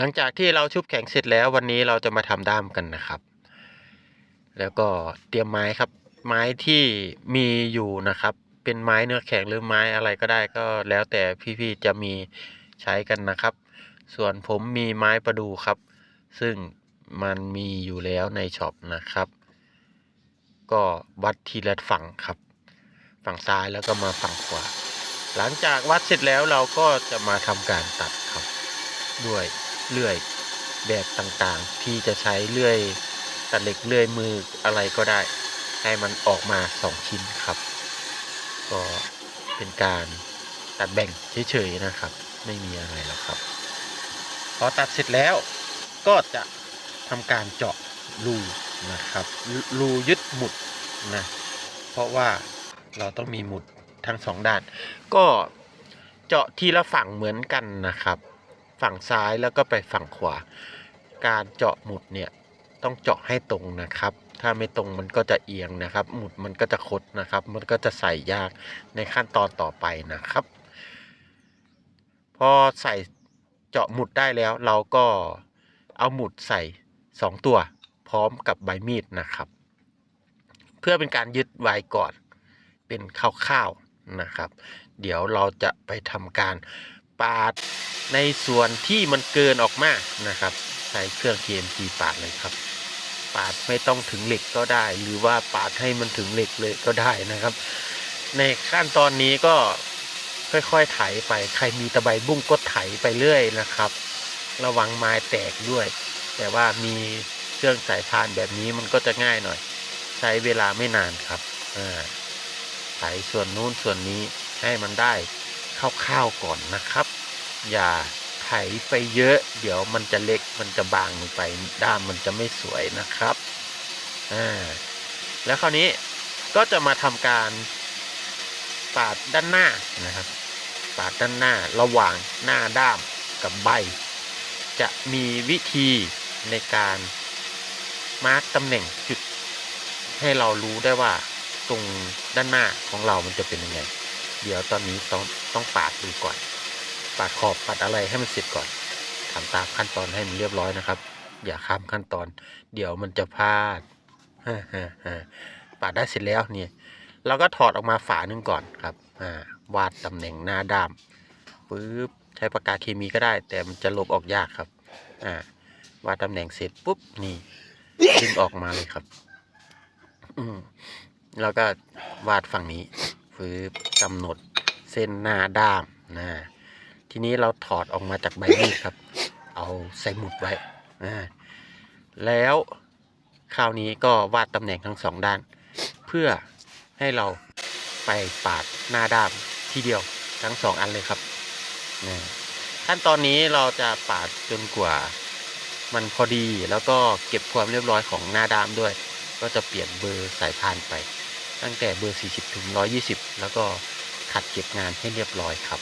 หลังจากที่เราชุบแข็งเสร็จแล้ววันนี้เราจะมาทำด้ามกันนะครับ แล้วก็เตรียมไม้ครับ ไม้ที่มีอยู่นะครับ เป็นไม้เนื้อแข็งหรือไม้อะไรก็ได้ก็แล้วแต่พี่ๆจะมีใช้กันนะครับ ส่วนผมมีไม้ประดูครับ ซึ่งมันมีอยู่แล้วในช็อปนะครับ ก็วัดทีละฝั่งครับ ฝั่งซ้ายแล้วก็มาฝั่งขวา หลังจากวัดเสร็จแล้วเราก็จะมาทำการตัดครับด้วย เลื่อยแบบต่างๆที่จะใช้เลื่อยตัดเหล็กเลื่อยมืออะไรก็ได้ ให้มันออกมาสองชิ้นครับ ก็เป็นการตัดแบ่งเฉยๆนะครับ ไม่มีอะไรหรอกครับพอตัดเสร็จแล้วก็จะทำการเจาะรูนะครับ รูรูยึดหมุดนะเพราะว่าเราต้องมีหมุดทั้งสองด้าน ก็เจาะทีละฝั่งเหมือนกันนะครับ ฝั่งซ้ายแล้วก็ไปฝั่งขวา การเจาะหมุดเนี่ยต้องเจาะให้ตรงนะครับ ถ้าไม่ตรงมันก็จะเอียงนะครับ หมุดมันก็จะคดนะครับ มันก็จะใส่ยากในขั้นตอนต่อไปนะครับ พอใส่เจาะหมุดได้แล้ว เราก็เอาหมุดใส่ 2 ตัว พร้อมกับใบมีดนะครับ เพื่อเป็นการยึดไว้ก่อนเป็นคร่าวๆนะครับ เดี๋ยวเราจะไปทำการ ปาดในส่วนที่มันเกินออกมานะครับ ใช้เครื่อง TMT ปาดเลยครับ ปาดไม่ต้องถึงเหล็กก็ได้ หรือว่าปาดให้มันถึงเหล็กเลยก็ได้นะครับ ในขั้นตอนนี้ก็ค่อยๆไถไป ใครมีตะไบบุ้งก็ไถไปเรื่อยนะครับ ระวังไม้แตกด้วย แต่ว่ามีเครื่องสายพานแบบนี้มันก็จะง่ายหน่อย ใช้เวลาไม่นานครับอ่าไถส่วนนู้นส่วนนี้ให้มันได้ คร่าวๆก่อนนะครับ อย่าไถไปเยอะ เดี๋ยวมันจะเล็กมันจะบางลงไปด้ามมันจะไม่สวยนะครับอ่าแล้วคราวนี้ก็จะมาทำการปาดด้านหน้านะครับ ปาดด้านหน้าระหว่างหน้าด้ามกับใบ จะมีวิธีในการมาร์กตำแหน่งจุด ให้เรารู้ได้ว่าตรงด้านหน้าของเรามันจะเป็นยังไง เดี๋ยวตอนนี้ต้องต้องปาดดูก่อน ปาดขอบปาดอะไรให้มันเสร็จก่อนทำตามขั้นตอนให้มันเรียบร้อยนะครับ อย่าข้ามขั้นตอน เดี๋ยวมันจะพลาดปาดได้เสร็จแล้วเนี่ยเราก็ถอดออกมาฝาหนึ่งก่อนครับวาดตำแหน่งหน้าด้ามปึ๊บใช้ปากกาเคมีก็ได้ แต่มันจะลบออกยากครับวาดตำแหน่งเสร็จปุ๊บนี่ดึงออกมาเลยครับ อืมแล้วก็วาดฝั่งนี้ ฟืบกำหนดเส้นหน้าด้ามนะทีนี้เราถอดออกมาจากใบมีดครับ เอาใส่หมุดไว้อ่าแล้วคราวนี้ก็วาดตำแหน่งทั้งสองด้าน เพื่อให้เราไปปาดหน้าด้ามทีเดียวทั้งสองอันเลยครับนะขั้นตอนนี้เราจะปาดจนกว่ามันพอดีแล้วก็เก็บความเรียบร้อยของหน้าด้ามด้วย ก็จะเปลี่ยนเบอร์สายพานไป ตั้งแต่เบอร์ 40 ถึง 120 แล้วก็ขัดเก็บงานให้เรียบร้อยครับ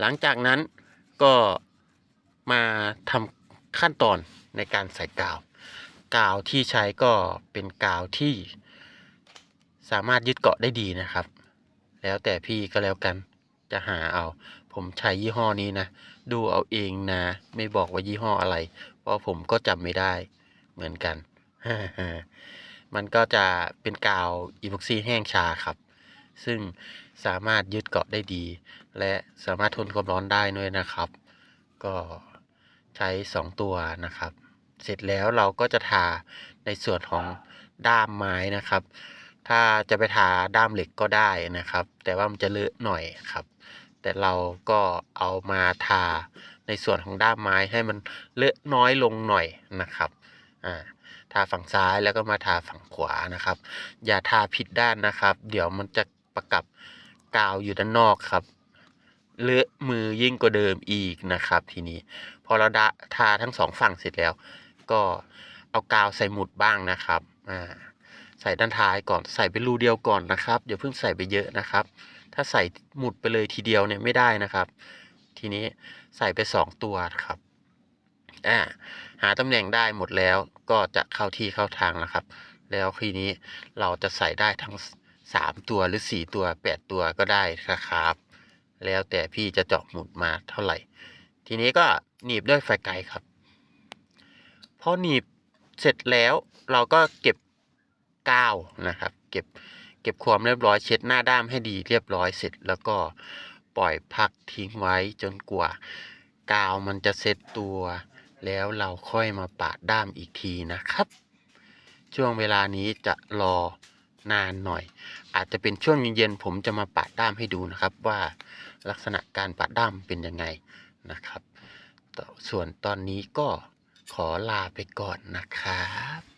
หลังจากนั้นก็มาทำขั้นตอนในการใส่กาว กาวที่ใช้ก็เป็นกาวที่สามารถยึดเกาะได้ดีนะครับ แล้วแต่พี่ก็แล้วกันจะหาเอา ผมใช้ยี่ห้อนี้นะ ดูเอาเองนะ ไม่บอกว่ายี่ห้ออะไร เพราะผมก็จำไม่ได้เหมือนกัน มันก็จะเป็นกาวอีพ็อกซี่แห้งชาครับ ซึ่งสามารถยึดเกาะได้ดี และสามารถทนความร้อนได้ด้วยนะครับ ก็ใช้ 2 ตัวนะครับ เสร็จแล้วเราก็จะทาในส่วนของด้ามไม้นะครับ ถ้าจะไปทาด้ามเหล็กก็ได้นะครับ แต่ว่ามันจะเลอะหน่อยครับ แต่เราก็เอามาทาในส่วนของด้ามไม้ให้มันเลอะน้อยลงหน่อยนะครับ อ่า ทาฝั่งซ้ายแล้วก็มาทาฝั่งขวานะครับ อย่าทาผิดด้านนะครับ เดี๋ยวมันจะประกับกาวอยู่ด้านนอกครับเลอะมือยิ่งกว่าเดิมอีกนะครับ ทีนี้พอเราดาทาทั้งสองฝั่งเสร็จแล้ว ก็เอากาวใส่หมุดบ้างนะครับอ่าใส่ด้านท้ายก่อนใส่เป็นรูเดียวก่อนนะครับอย่าเพิ่งใส่ไปเยอะนะครับ ถ้าใส่หมุดไปเลยทีเดียวเนี่ยไม่ได้นะครับ ทีนี้ใส่ไปสองตัวครับ อ่าหาตำแหน่งได้หมดแล้วก็จะเข้าที่เข้าทางแล้วครับ แล้วทีนี้เราจะใส่ได้ทั้งสามตัวหรือสี่ตัวแปดตัวก็ได้นะครับ แล้วแต่พี่จะเจาะหมุดมาเท่าไหร่ ทีนี้ก็หนีบด้วยไฟไกลครับพอหนีบเสร็จแล้วเราก็เก็บกาวนะครับ เก็บเก็บความเรียบร้อยเช็ดหน้าด้ามให้ดีเรียบร้อยเสร็จแล้วก็ปล่อยพักทิ้งไว้จนกว่ากาวมันจะเซ็ตตัว แล้วเราค่อยมาปาดด้ามอีกทีนะครับ ช่วงเวลานี้จะรอนานหน่อย อาจจะเป็นช่วงเย็นๆผมจะมาปาดด้ามให้ดูนะครับ ว่าลักษณะการปาดด้ามเป็นยังไงนะครับ ส่วนตอนนี้ก็ขอลาไปก่อนนะครับ